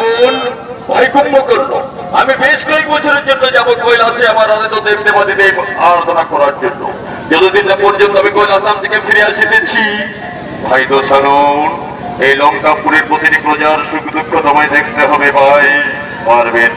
রাবণ ভাই করল। আমি বেশ কয়েক বছরের জন্য যাব কৈলাসে আমার আনন্দ দেব দেবাদিদেব আরাধনা করার জন্য। যতদিন না পর্যন্ত আমি কৈলাস ধাম থেকে ফিরে আসিতেছি, ভাই দোষারণ এই লঙ্কাপুরের প্রতিটি প্রজার সুখ দুঃখ তোমায় দেখতে হবে, ভাই। পারবেন?